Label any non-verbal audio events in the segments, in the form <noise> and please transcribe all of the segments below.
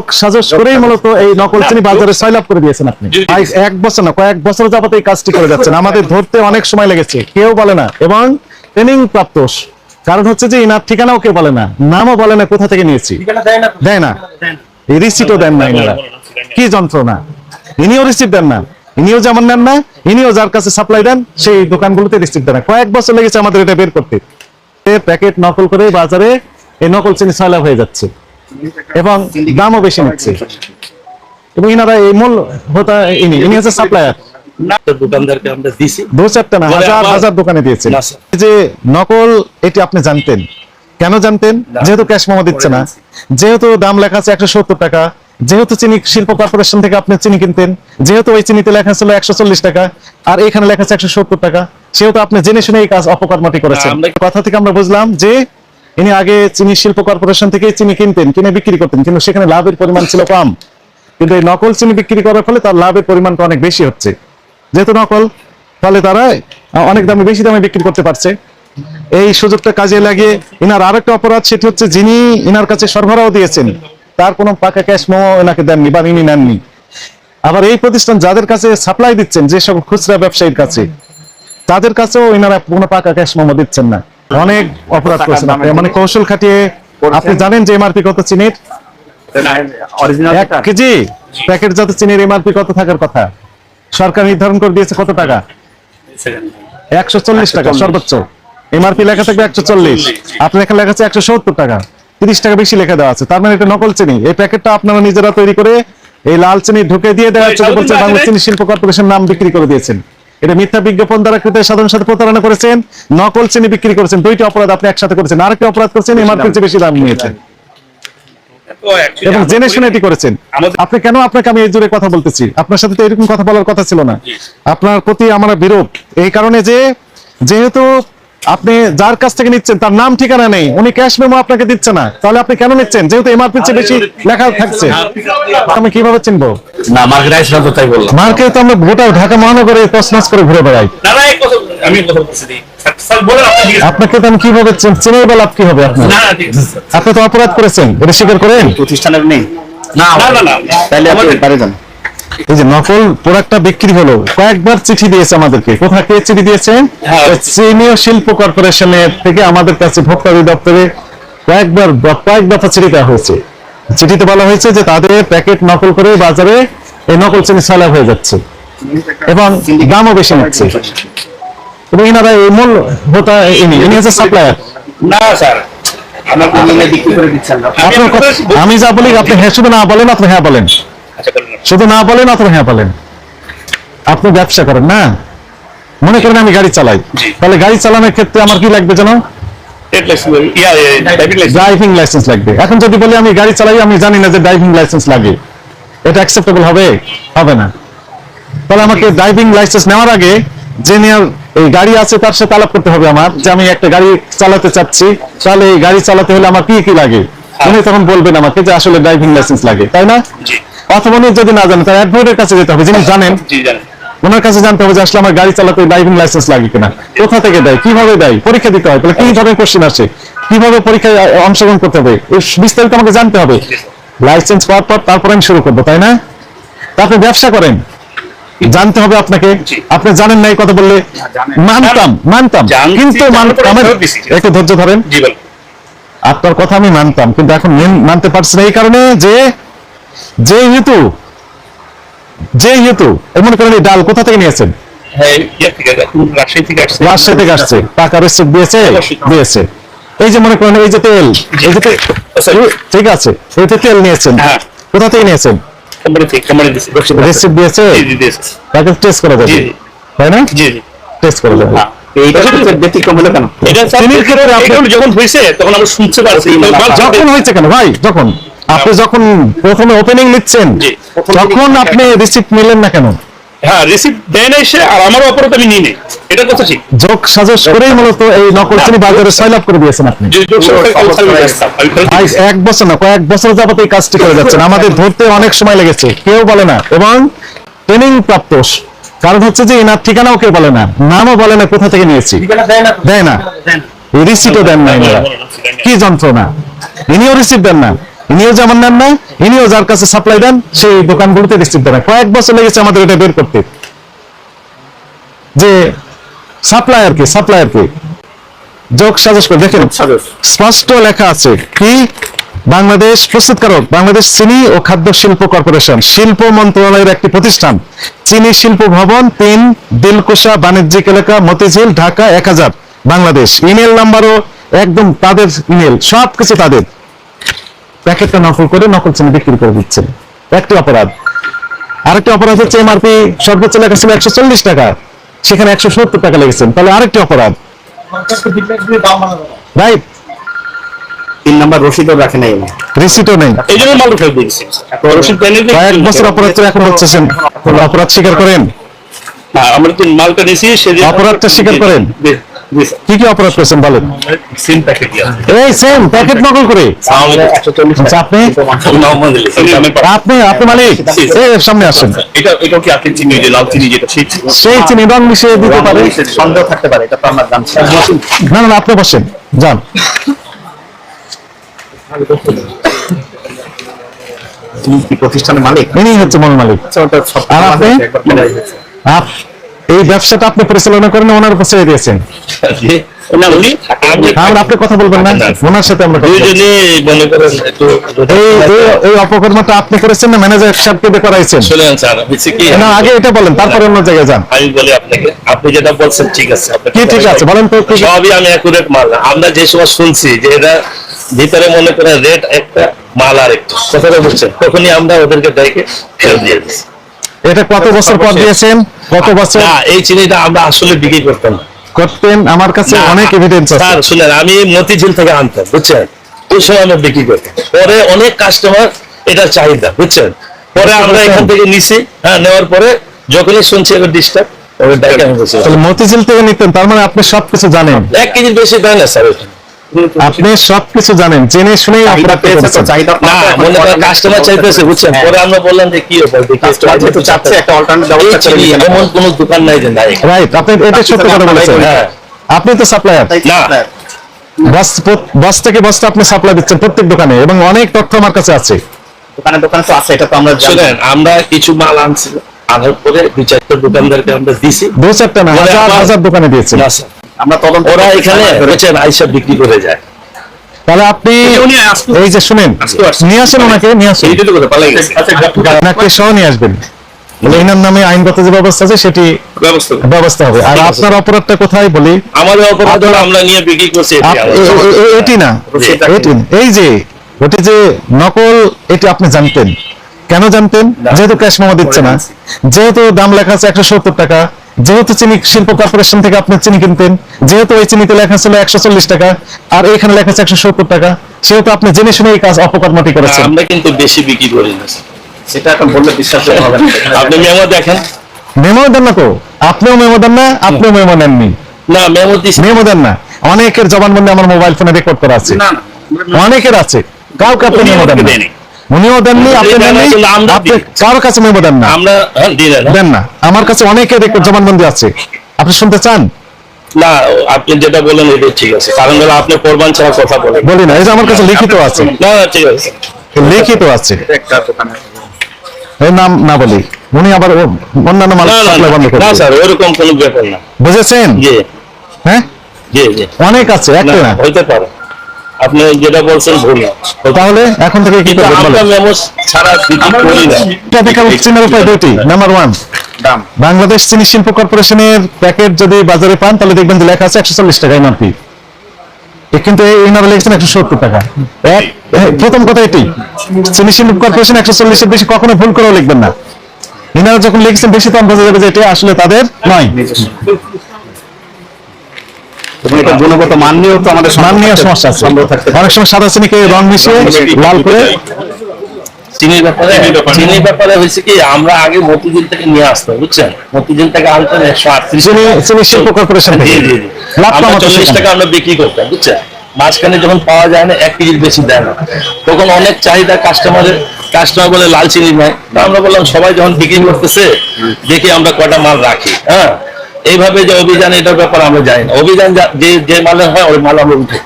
যোগ সাজস করেই মূলত এই নকল চিনি বাজারে সয়লাভ করে দিয়েছেন আপনি। এক বছর না কয়েক বছর যাবত এই কাজটি করে যাচ্ছেন। <laughs> আমাদের ধরতে অনেক সময় লেগেছে কেউ বলে না। এবং ট্রেনিং প্রাপ্ত কারণ হচ্ছে যে ইনার ঠিকানাও কেউ বলে না নামও বলে না কোথা থেকে নিয়েছি? দেয় না রিসিটও দেন না ইনারা। কি যন্ত্রণা? ইনিও রিসিপ্ট দেন না। ইনিও যেমন নেন না ইনিও যার কাছে সাপ্লাই দেন সেই দোকানগুলোতে রিসিপ্ট দেন না। কয়েক বছর লেগেছে আমাদের এটা বের করতে। প্যাকেট নকল করে বাজারে এই নকল চিনি সয়লাভ হয়ে যাচ্ছে। এবং দামও বেশি নিচ্ছে। এবং ইনারা এই মূল হতা ইনি ইনি হচ্ছে সাপ্লায়ার দোকানদারকে আমরা দিছি। দু চারটা না হাজার হাজার দোকানে দিয়েছেন। না, স্যার। এই যে নকল এটি আপনি জানতেন। কেন জানতেন? যেহেতু ক্যাশ মেমো দিচ্ছে না। যেহেতু দাম লেখা আছে একশো সত্তর টাকা যেহেতু চিনি শিল্প কর্পোরেশন থেকে আপনি চিনি কিনতেন যেহেতু ওই চিনিতে লেখা ছিল একশো চল্লিশ টাকা আর এখানে লেখা আছে একশো সত্তর টাকা সেহেতু আপনি জেনে শুনে এই কাজ অপকর্মটি করেছেন। কথা থেকে আমরা বুঝলাম যে ইনি আগে চিনি শিল্প কর্পোরেশন থেকে চিনি কিনতেন, কিনে বিক্রি করতেন, কিন্তু সেখানে লাভের পরিমাণ ছিল কম। কিন্তু এই নকল চিনি বিক্রি করার ফলে তার লাভের পরিমাণটা অনেক বেশি হচ্ছে। যেহেতু নকল ফলে তারা অনেক দামে বেশি দামে বিক্রি করতে পারছে। এই সুযোগটা কাজে লাগিয়ে ইনার আরেকটা অপরাধ, সেটি হচ্ছে যিনি ইনার কাছে সরবরাহ দিয়েছেন, তার কোনো পাকা ক্যাশ মোমো এনাকে দেননি বা ইনি নেননি। আবার এই প্রতিষ্ঠান যাদের কাছে সাপ্লাই দিচ্ছেন, যে সকল খুচরা ব্যবসায়ীর কাছে, তাদের কাছেও ইনারা কোনো পাকা ক্যাশ মোমো দিচ্ছেন না। অনেক অপরাধ করছেন আপনি। মানে কৌশল খাটিয়ে আপনি জানেন যে এমআরপি কত চিনির? অরিজিনাল এক কেজি? প্যাকেট যত চিনির এমআরপি কত থাকার কথা? সরকার নির্ধারণ করে দিয়েছে কত টাকা? একশো চল্লিশ টাকা সর্বোচ্চ। এমআরপি লেখা থাকবে একশো চল্লিশ। আপনার এখানে লেখা আছে একশো সত্তর টাকা। তিরিশ টাকা বেশি লেখা দেওয়া আছে। তার মানে এটা নকল চিনি। এই প্যাকেটটা আপনারা নিজেরা তৈরি করে এই লাল চিনি ঢুকে দিয়ে দেওয়া হচ্ছে বলছে বাংলা চিনি শিল্প কর্পোরেশন নাম বিক্রি করে দিয়েছেন। এটা মিথ্যা বিজ্ঞাপন দ্বারা কৃত সাধারণ সাথে প্রতারণা করেছেন নকল চিনি বিক্রি করেছেন দুইটি অপরাধ আপনি একসাথে করেছেন আরেকটি অপরাধ করেছেন এমআরপি চেয়ে বেশি দাম নিয়েছেন এবং জেনে শুনে এটি করেছেন আপনি কেন আপনাকে আমি এই জুড়ে কথা বলতেছি আপনার সাথে তো এরকম কথা বলার কথা ছিল না আপনার প্রতি আমার বিরোধ এই কারণে যে যেহেতু আপনি যার কাছ থেকে নিচ্ছেন তার নাম ঠিকানা নেই উনি ক্যাশ মেমো আপনাকে দিচ্ছে না তাহলে আপনি কেন নিচ্ছেন যেহেতু এমআরপি চেয়ে বেশি লেখা থাকছে আমি কীভাবে চিনবো না মার্কেট আইসলাম তো তাই বললাম। মার্কেট তো আমরা গোটা ঢাকা মহানগরে তছনছ করে ঘুরে বেড়াই। না না এই কথা আমি কথা বলছি দি। স্যার, স্যার বলেন আপনি জিজ্ঞেস আপনাকে তো আমি কীভাবে চিন- বা লাভ কি হবে আপনার? না না ঠিক আছে স্যার। আপনি তো অপরাধ করেছেন এটা স্বীকার করেন? প্রতিষ্ঠানের নেই। না না না না তাহলে আপনি পারে যান। এই যে নকল প্রোডাক্টটা বিক্রি হলো কয়েকবার চিঠি দিয়েছে আমাদেরকে। কোথায় কে চিঠি দিয়েছে? হ্যাঁ। সিনিয়র শিল্প কর্পোরেশনের থেকে আমাদের কাছে ভোক্তা অধিদপ্তরে কয়েকবার কয়েক দফা চিঠি দেওয়া হয়েছে। চিঠিতে বলা হয়েছে যে তাদের প্যাকেট নকল করে বাজারে এই নকল চিনি সালাভ হয়ে যাচ্ছে এবং দামও বেশি নিচ্ছে। এবং ইনারা এই মূল হোতা ইনি ইনি হচ্ছে সাপ্লায়ার না স্যার। আমি যা বলি আপনি হ্যাঁ শুধু না বলেন অথবা হ্যাঁ বলেন। আচ্ছা শুধু না বলেন অথবা হ্যাঁ বলেন। আপনি ব্যবসা করেন না? মনে করেন আমি গাড়ি চালাই। তাহলে গাড়ি চালানোর ক্ষেত্রে আমার কি লাগবে জানো ড্রাইভিং লাইসেন্স লাগবে। এখন যদি বলি আমি গাড়ি চালাই আমি জানি না যে ড্রাইভিং লাইসেন্স লাগে। এটা অ্যাকসেপ্টেবল হবে? হবে না। তাহলে আমাকে ড্রাইভিং লাইসেন্স নেওয়ার আগে যে এই গাড়ি আছে তার সাথে আলাপ করতে হবে আমার যে আমি একটা গাড়ি চালাতে চাচ্ছি। তাহলে এই গাড়ি চালাতে হলে আমার কি কি লাগে? উনি তখন বলবেন আমাকে যে আসলে ড্রাইভিং লাইসেন্স লাগে তাই না? অথবা উনি যদি না জানেন তাহলে অ্যাডভোকেটের কাছে যেতে হবে। যিনি জানেন। ওনার কাছে জানতে হবে যে আসলে আমার গাড়ি চালাতে ড্রাইভিং লাইসেন্স লাগে কিনা। কোথা থেকে দেয়? কীভাবে দেয়? পরীক্ষা দিতে হয়। তাহলে কি ধরনের কোশ্চেন আসে? কীভাবে পরীক্ষায় অংশগ্রহণ করতে হবে? বিস্তারিত আমাকে জানতে হবে। লাইসেন্স পাওয়ার পর তারপরে আমি শুরু করব তাই না? তা আপনি ব্যবসা করেন। জানতে হবে আপনাকে। আপনি জানেন না এই কথা বললে? মানতাম মানতাম। কিন্তু। একটু ধৈর্য ধরেন। আপনার কথা আমি মানতাম কিন্তু এখন মানতে পারছি না এই কারণে যে যে হেতু যে হেতু এই মনে করেন এই ডাল কোথা থেকে নিয়েছেন? হ্যাঁ ইয়া ঠিক আছে রাজশাহী থেকে আসছে। রাজশাহী থেকে আসছে। টাকা রিসিপ্ট দিয়েছে? দিয়েছে। এই যে মনে করেন এই যে তেল এই যে। ঠিক আছে। এই যে তেল নিয়েছেন। হ্যাঁ। কোথা থেকে নিয়েছেন? কোম্পানি থেকে কোম্পানি দিছে রিসিপ্ট দিয়েছে। জি জি দিয়েছে। তাকে টেস্ট করা যাবে। জি, জি। তাই না? জি জি। টেস্ট করা যাবে। হ্যাঁ এইটা হচ্ছে ব্যতিক্রম হলো কেন? এটা স্যার চিনির ক্ষেত্রে আপনি- এগুলো যখন হয়েছে তখন আমরা শুনতে পারছি। যখন হয়েছে কেন? ভাই যখন আপনি যখন প্রথমে ওপেনিং নিচ্ছেন জি। তখন আপনি রিসিপ্ট নিলেন না কেন? হ্যাঁ রিসিপ্ট দেয় না এসে আর আমারও অপরাধ আমি নিই নি এটা কথা ঠিক। যোগ সাজস করেই মূলত এই নকল চিনি বাজারে সয়লাভ করে দিয়েছেন আপনি। এক বছর না কয়েক বছর যাবত এই কাজটি করে যাচ্ছেন। আমাদের ধরতে অনেক সময় লেগেছে কেউ বলে না। এবং ট্রেনিং প্রাপ্ত। কারণ হচ্ছে যে এনার ঠিকানাও কেউ বলে না নামও বলে না কোথা থেকে নিয়েছি? দেয় না। রিসিটও দেন না কি যন্ত্রণা? ইনিও রিসিপ্ট দেন না। ইনিও যেমন নেন না ইনিও যার কাছে সাপ্লাই দেন সেই দোকানগুলোতে রিসিভ দেন কয়েক বছর লেগেছে আমাদের এটা বের করতে। যে সাপ্লায়ার কি সাপ্লায়ার কি? যোগ সাজস করে দেখেন। স্পষ্ট লেখা আছে কি? বাংলাদেশ প্রস্তুতকারক বাংলাদেশ চিনি ও খাদ্য শিল্প কর্পোরেশন শিল্প মন্ত্রণালয়ের একটি প্রতিষ্ঠান। চিনি শিল্প ভবন তিন দিলকুশা বাণিজ্যিক এলাকা মতিঝিল ঢাকা এক হাজার। বাংলাদেশ ইমেল নাম্বারও একদম তাদের ইমেল সবকিছু তাদের। প্যাকেটটা নকল করে নকল চিনি বিক্রি করে দিচ্ছে একটি অপরাধ। আরেকটি অপরাধ হচ্ছে এমআরপি সর্বোচ্চ লেখা ছিল একশো চল্লিশ টাকা। সেখানে একশো সত্তর টাকা লেগেছেন তাহলে আরেকটি অপরাধ। রাইট তিন নাম্বার রসিদও রাখে নাই উনি। রিসিটও নেই। এই জন্য মাল ফেরত দিয়েছি। রসিদ দেয়নি যে- কয়েক বছর অপরাধ করে এখন বলতেছেন অপরাধ স্বীকার করেন। আমরা তো মালটা নিয়েছি সেদিন অপরাধটা স্বীকার করেন? কি কি অপরাধ করেছেন বলেন? প্যাকেট এই সেম প্যাকেট নকল করে? আমাদের 140 আচ্ছা, টাকা। আপনি। আপনি আপনি মালিক। সামনে আসেন। এটা এটাও কি আপনি চিনি যে লাল চিনি যেটা? সেই চিনি? সেই চিনি রং মিশিয়ে দিতে পারে সন্দেহ থাকতে পারে এটা তো আমার জানছি না না না, আপনি বসেন যান। তুমি কি প্রতিষ্ঠানের মালিক? ইনি হচ্ছে মূল মালিক আচ্ছা, ওটা সব আর আপনি? এই ব্যবসাটা আপনি পরিচালনা করেন ওনার ছেড়ে দিয়েছেন। আমরা আপনি কথা বলবেন না ওনার সাথে আমরা কথা বলব। দুইজনে করেন একটু এই এই- এই অপকর্মটা আপনি করেছেন না ম্যানেজার সাহেবকে করাইছেন? শুনেন স্যার হচ্ছে কি? না আগে এটা বলেন তারপরে অন্য জায়গায় যান। আমি বলি আপনাকে আপনি যেটা বলছেন ঠিক আছে কি ঠিক আছে বলেন তো কি কি- সবই আমি অ্যাকুরেট মাল। আমরা যে সময় শুনছি যে এটা ভিতরে মনে করেন রেট একটা মাল আর একটা কথাটা বুঝছেন? তখনই আমরা ওদেরকে দেখে ফেরত দিয়ে দিচ্ছি। এটা কত বছর পর দিয়েছেন? কত বছর? এই চিনিটা আমরা আসলে বিক্রি করতাম করতেন আমার কাছে অনেক এভিডেন্স আছে। স্যার শুনেন আমি মতিঝিল থেকে আনতাম বুঝছেন? ওই সময় আমরা বিক্রি করতাম। পরে অনেক কাস্টমার এটা চাহিদা বুঝছেন? পরে আমরা এখান থেকে নিছি হ্যাঁ নেওয়ার পরে যখনই শুনছি এবার ডিস্টার্ব মতিঝিল থেকে নিতেন তার মানে আপনি সবকিছু জানেন। এক কেজির বেশি দেয় না স্যার আপনি সবকিছু জানেন জেনে শুনেই চাহিদা অপরাধ পেয়েছে তো, করেছেন চাহিদা না মনে করেন কাস্টমার চাইতেছে বুঝছেন? পরে আমরা বললাম যে কি কাস্টমার যেহেতু চাচ্ছে একটা অল্টারনেট এই ব্যবস্থা করে চিনি দিতে এমন কোন দোকান নাই যে নাই রাইট আপনি এটা সত্য কথা বলেছেন। হ্যাঁ। আপনি তো সাপ্লায়ার না। বস বস থেকে বস্তা আপনি সাপ্লাই দিচ্ছেন প্রত্যেক দোকানে এবং অনেক তথ্য আমার কাছে আছে। দোকানে দোকানে তো আছে এটা তো আমরা। শুনেন আমরা কিছু মাল আনছি আনার পরে দুই চারটা দোকানদারকে আমরা দিছি। দু চারটা না হাজার হাজার দোকানে দিয়েছেন না স্যার। আমরা তদন্ত ওরা এখানে চাই। না। বুঝছেন আইসা বিক্রি করে যায়। তাহলে আপনি আসতো। এই যে শুনেন। নিয়ে আসেন ওনাকে নিয়ে আসেন। কথা পালাই গেছে। ওনাকে সহ নিয়ে আসবেন। এনার নামে আইনগত যে ব্যবস্থা আছে সেটি ব্যবস্থা ব্যবস্থা হবে। আর আপনার অপরাধটা কোথায় বলি? আমাদের অপরাধ হলো আমরা নিয়ে বিক্রি করছি এটি। না। এই যে ওটি যে নকল এটি আপনি জানতেন। কেন জানতেন? যেহেতু ক্যাশ মামা দিচ্ছে না। যেহেতু দাম লেখা আছে একশো সত্তর টাকা যেহেতু চিনি শিল্প কর্পোরেশন থেকে আপনি চিনি কিনতেন যেহেতু ওই চিনিতে লেখা ছিল একশো চল্লিশ টাকা আর এখানে লেখা আছে একশো সত্তর টাকা সেহেতু আপনি জেনে শুনে এই কাজ অপকর্মটি করেছেন। আমরা কিন্তু বেশি বিক্রি করি না সেটা এখন বললে বিশ্বাস হবে আপনি মেমো দেখেন? মেমো দেন না তো আপনিও মেমো দেন না আপনিও মেমো নেননি। না মেমো মেমো দেন না। অনেকের জবানবন্দি আমার মোবাইল ফোনে রেকর্ড করা আছে। অনেকের আছে। কাউকে আপনি মেমো দেন না। উনিও দেননি আপনি দেননি আপনি কারও কাছে মেমো দেন না। আমরা হ্যাঁ দেন না। আমার কাছে অনেকের রেকর্ড জবানবন্দি আছে। আপনি শুনতে চান? না আপনি যেটা বলেন এটাই ঠিক আছে। কারণ হলো আপনি কোরবান ছাড়া কথা বলেন। বলি না এই যে আমার কাছে লিখিত আছে। না না, ঠিক আছে। লিখিত আছে। এটা একটা দোকানে এই নাম না বলি। উনি আবার অন্যান্য মাল না না, সাপ্লাই বন্ধ করে না স্যার ওরকম কোনো ব্যাপার না। বুঝেছেন? জি। হ্যাঁ? জি জি। অনেক আছে একটা না? হইতে পারে। আপনি যেটা বলছেন ভুল। তাহলে এখন থেকে কি করবেন আমরা মেমো ছাড়া বিক্রি করি না। এটা দেখার চিনার উপায় দুইটি। নাম্বার ওয়ান দাম। বাংলাদেশ চিনি শিল্প কর্পোরেশনের প্যাকেট যদি বাজারে পান তাহলে দেখবেন যে লেখা আছে একশো চল্লিশ টাকা এমআরপি কিন্তু এই ইনারা লিখছেন একশো সত্তর টাকা। এক হ্যাঁ, প্রথম কথা এটি। চিনি শিল্প কর্পোরেশন একশো চল্লিশের বেশি কখনো ভুল করেও লিখবেন না। ইনারা যখন লিখছেন বেশি তখন বোঝা যাবে যে এটা আসলে তাদের নয়। গুণগত মান নিয়েও তো আমাদের মান নিয়ে সমস্যা আছে। অনেক সময় সাদা চিনিকে রং মিশিয়ে লাল করে চিনির ব্যাপারে চিনির ব্যাপারে। হয়েছে কি আমরা আগে মতিঝিল থেকে নিয়ে আসতাম বুঝছেন? মতিঝিল থেকে আনতাম একশো আটত্রিশ চিনি শিল্প কর্পোরেশন জি জি জি। আমরা চল্লিশ টাকা আমরা বিক্রি করতাম বুঝছেন? মাঝখানে যখন পাওয়া যায় না এক কেজির বেশি দেয় না। তখন অনেক চাহিদা কাস্টমারের কাস্টমার বলে লাল চিনি নেয়। তা আমরা বললাম সবাই যখন বিক্রি করতেছে দেখি আমরা কটা মাল রাখি হ্যাঁ? এইভাবে যে অভিযান এটার ব্যাপার আমরা জানি না। অভিযান যে যে মালে হয় ওই মাল আমরা উঠে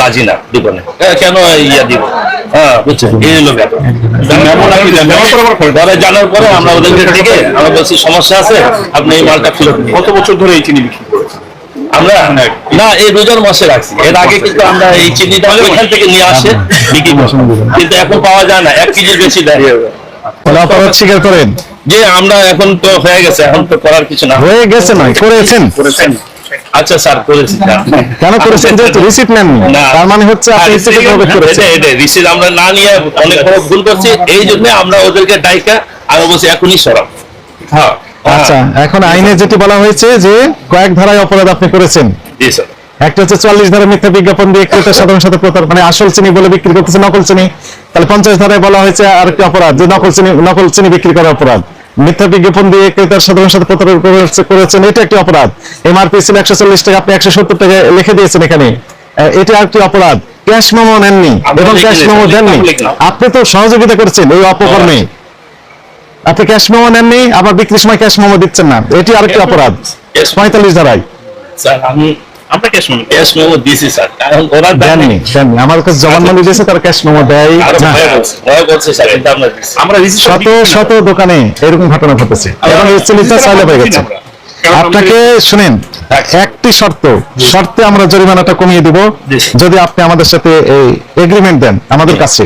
রাজি না দোকানে হ্যাঁ, কেন ইয়া দিব? হ্যাঁ বুঝছেন? এই হলো ব্যাপার। মেমো নাকি দেন? মেমো করে আবার ফেরত দেন। পরে জানার পরে আমরা ওদেরকে ডেকে আমরা বলছি সমস্যা আছে আপনি এই মালটা ফেরত কত বছর ধরে এই চিনি বিক্রি করেছেন? আমরা না এই রোজার মাসে রাখছি। এর আগে কিন্তু আমরা এই চিনিটা ওইখান থেকে নিয়ে আসে বিক্রি করছি কিন্তু এখন পাওয়া যায় না এক কেজির বেশি দেয়। তাহলে অপরাধ স্বীকার করেন? যে আমরা এখন তো হয়ে গেছে এখন তো করার কিছু না। হয়ে গেছে নয় করেছেন? করেছেন। আচ্ছা স্যার করেছি। কেন করেছেন? যেহেতু রিসিপ্ট নেননি। তার মানে হচ্ছে আপনি আর প্রবেশ করেছেন। এটা- এটা রিসিট আমরা না নিয়ে অনেক বড় ভুল করছি এই জন্য আমরা ওদেরকে ডাইকা আমি বলছি এখনই সরাব। হ্যাঁ। আচ্ছা এখন আইনে যেটি বলা হয়েছে যে কয়েক ধারায় অপরাধ আপনি করেছেন। জি স্যার। একটা হচ্ছে চল্লিশ ধারা মিথ্যা বিজ্ঞাপন দিয়ে ক্রেতা সাধারণ সাথে প্রতার মানে আসল চিনি বলে বিক্রি করতেছে নকল চিনি। তাহলে পঞ্চাশ ধারায় বলা হয়েছে আর একটি অপরাধ যে নকল চিনি নকল চিনি বিক্রি করা অপরাধ। মিথ্যা বিজ্ঞাপন দিয়ে ক্রেতার সাধারণ সাথে প্রতারণা করেছেন এটা একটি অপরাধ। এমআরপি ছিল একশো চল্লিশ টাকা আপনি একশো সত্তর টাকা লিখে দিয়েছেন এখানে। এটা একটি অপরাধ। ক্যাশ মেমো নেননি এবং ক্যাশ মেমো দেননি। আপনি তো সহযোগিতা করছেন এই অপকর্মে। আপনি ক্যাশ মেমো নেননি আবার বিক্রির সময় ক্যাশ মেমো দিচ্ছেন না। এটি আরেকটি অপরাধ। পঁয়তাল্লিশ ধারায়। স্যার আমি আমরা ক্যাশ মেমো ক্যাশ মেমো দিয়েছি স্যার কারণ ওরা দেননি দেননি দেননি আমার কাছে জবানবন্দি দিয়েছে তারা ক্যাশ মেমো দেয়। না। ভয় করছে স্যার কিন্তু আমরা দিচ্ছি। আমরা রিসিপ্ট শত শত দোকানে এরকম ঘটনা ঘটেছে। এবং এই চিনিটা চাইলে গেছে আপনাকে শুনেন একটি শর্ত শর্তে আমরা জরিমানাটা কমিয়ে দিব। যদি আপনি আমাদের সাথে এই এগ্রিমেন্ট দেন আমাদের কাছে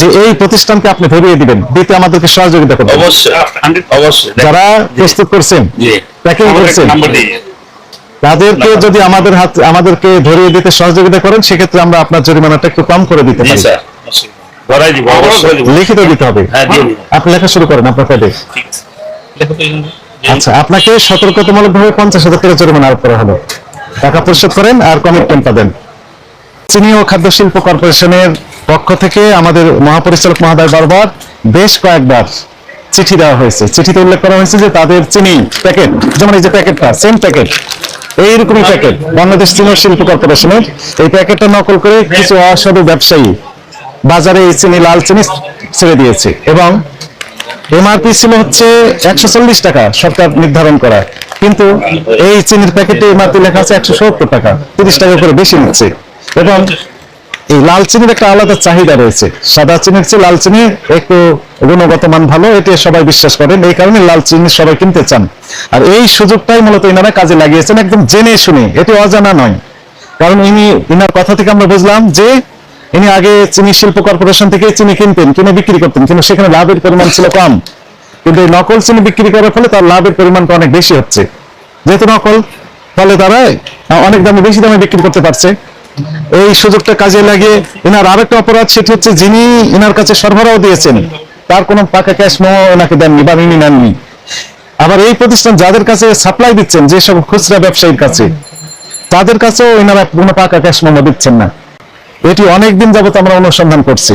যে এই প্রতিষ্ঠানকে আপনি ধরিয়ে দিবেন দিতে আমাদেরকে সহযোগিতা করবেন। অবশ্যই অবশ্যই। যারা প্রস্তুত করছেন প্যাকিং করছেন তাদেরকে যদি আমাদের হাত আমাদেরকে ধরিয়ে দিতে সহযোগিতা করেন সেক্ষেত্রে আমরা আপনার জরিমানাটা একটু কম করে দিতে পারি। লিখিত দিতে হবে। হ্যাঁ আপনি লেখা শুরু করেন আপনার প্যাডে। আচ্ছা আপনাকে সতর্কতামূলক ভাবে পঞ্চাশ হাজার টাকা জরিমানা আরোপ করা হলো। টাকা পরিশোধ করেন আর কমিটমেন্ট পাবেন চিনি ও খাদ্য শিল্প কর্পোরেশনের পক্ষ থেকে আমাদের মহাপরিচালক মহোদয় বারবার বেশ কয়েকবার চিঠি দেওয়া হয়েছে। চিঠিতে উল্লেখ করা হয়েছে যে তাদের চিনি প্যাকেট যেমন এই যে প্যাকেটটা সেম প্যাকেট এইরকমই প্যাকেট। বাংলাদেশ চীনের শিল্প কর্পোরেশনের এই প্যাকেটটা নকল করে কিছু অসাধু ব্যবসায়ী বাজারে এই চিনি, লাল চিনি ছেড়ে দিয়েছে। এবং এমআরপি ছিল হচ্ছে একশো চল্লিশ টাকা, সরকার নির্ধারণ করা। কিন্তু এই চিনির প্যাকেটে এমআরপি লেখা আছে একশো সত্তর টাকা, তিরিশ টাকা করে বেশি নিচ্ছে। এবং এই লাল চিনির একটা আলাদা চাহিদা রয়েছে। সাদা চিনির চেয়ে লাল চিনি একটু গুণগত মান ভালো, এটি সবাই বিশ্বাস করেন। এই কারণে লাল চিনি সবাই কিনতে চান। আর এই সুযোগটাই মূলত ইনারা কাজে লাগিয়েছেন, একদম জেনে শুনে। এটি অজানা নয়। কারণ ইনি, ইনার কথা থেকে আমরা বুঝলাম যে ইনি আগে চিনি শিল্প কর্পোরেশন থেকে চিনি কিনতেন, কিনে বিক্রি করতেন, কিন্তু সেখানে লাভের পরিমাণ ছিল কম। কিন্তু এই নকল চিনি বিক্রি করার ফলে তার লাভের পরিমাণটা অনেক বেশি হচ্ছে। যেহেতু নকল, ফলে তারা অনেক দামে বেশি দামে বিক্রি করতে পারছে। এই সুযোগটা কাজে লাগিয়ে ইনার আরেকটা অপরাধ সেটি হচ্ছে যিনি ইনার কাছে সরবরাহ দিয়েছেন তার কোনো পাকা ক্যাশ মো ওনাকে দেননি বা ইনি নেননি। আবার এই প্রতিষ্ঠান যাদের কাছে সাপ্লাই দিচ্ছেন যেসব খুচরা ব্যবসায়ীর কাছে তাদের কাছেও এনারা কোনো পাকা ক্যাশ মোমো দিচ্ছেন না। এটি অনেক দিন যাবত আমরা অনুসন্ধান করছি।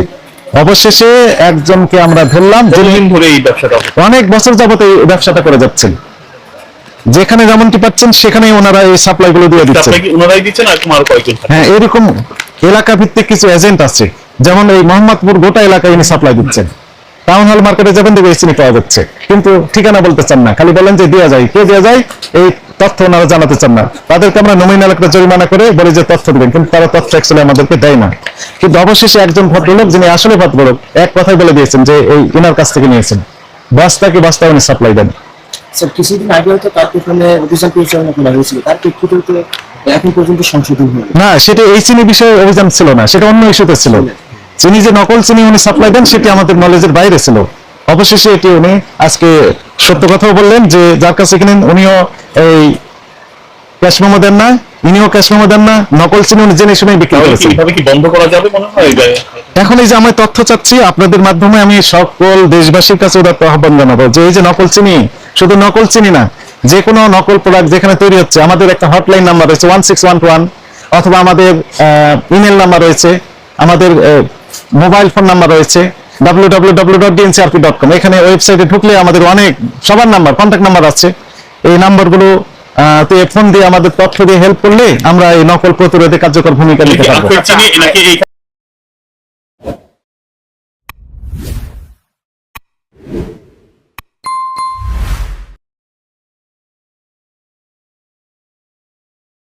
অবশেষে একজনকে আমরা ধরলাম যিনি ধরে এই ব্যবসাটা অনেক বছর যাবত এই ব্যবসাটা করে যাচ্ছেন। যেখানে যেমনটি পাচ্ছেন সেখানেই ওনারা এই সাপ্লাই গুলো দিয়ে দিচ্ছেন। ওনারাই দিচ্ছেন আর তোমার কয়েকজন হ্যাঁ এরকম এলাকা ভিত্তিক কিছু এজেন্ট আছে। যেমন এই মোহাম্মদপুর গোটা এলাকায় ইনি সাপ্লাই দিচ্ছেন। টাউন হল মার্কেটে যাবেন দেখবে এই চিনি পাওয়া যাচ্ছে। কিন্তু ঠিকানা বলতে চান না খালি বলেন যে দেওয়া যায়। কে দেওয়া যায়? এই তথ্য ওনারা জানাতে চান না। তাদেরকে আমরা নমিনাল একটা জরিমানা করে বলি যে তথ্য দিবেন কিন্তু তারা তথ্য অ্যাকচুয়ালি আমাদেরকে দেয় না। কিন্তু অবশেষে একজন ভদ্রলোক যিনি আসলে ভদ্রলোক এক কথাই বলে দিয়েছেন যে এই ইনার কাছ থেকে নিয়েছেন। বস্তাকে বস্তা উনি সাপ্লাই দেন। স্যার কিছুদিন আগে হয়তো তার পেছনে অভিযান পরিচালনা করা হয়েছিল? তার প্রেক্ষিতে এখন পর্যন্ত সংশোধন হয়নি। না সেটা এই চিনি বিষয়ে অভিযান ছিল না সেটা অন্য ইস্যুতে ছিল। চিনি যে নকল চিনি উনি সাপ্লাই দেন সেটি আমাদের নলেজের বাইরে ছিল। অবশেষে এটি উনি আজকে সত্য কথাও বললেন যে যার কাছে কিনেন উনিও এই ক্যাশ মেমো দেন না ইনিও ক্যাশ মেমো দেন না নকল চিনি উনি জেনে শুনে বিক্রি করেছেন কি বন্ধ করা যাবে মনে হয়? এখন এই যে আমি তথ্য চাচ্ছি আপনাদের মাধ্যমে আমি সকল দেশবাসীর কাছে উদাত্ত আহ্বান জানাব যে এই যে নকল চিনি শুধু নকল চিনি না যে কোনো নকল প্রোডাক্ট যেখানে তৈরি হচ্ছে আমাদের একটা হটলাইন নাম্বার রয়েছে ওয়ান সিক্স ওয়ান ওয়ান অথবা আমাদের ইমেল নাম্বার রয়েছে আমাদের মোবাইল ফোন নাম্বার রয়েছে W W W dot DNCRP dot com এখানে ওয়েবসাইটে ঢুকলে আমাদের অনেক সবার নাম্বার কন্ট্যাক্ট নাম্বার আছে। এই নাম্বারগুলো তে ফোন দিয়ে আমাদের তথ্য দিয়ে হেল্প করলে আমরা এই নকল প্রতিরোধে কার্যকর ভূমিকা নিতে পারব।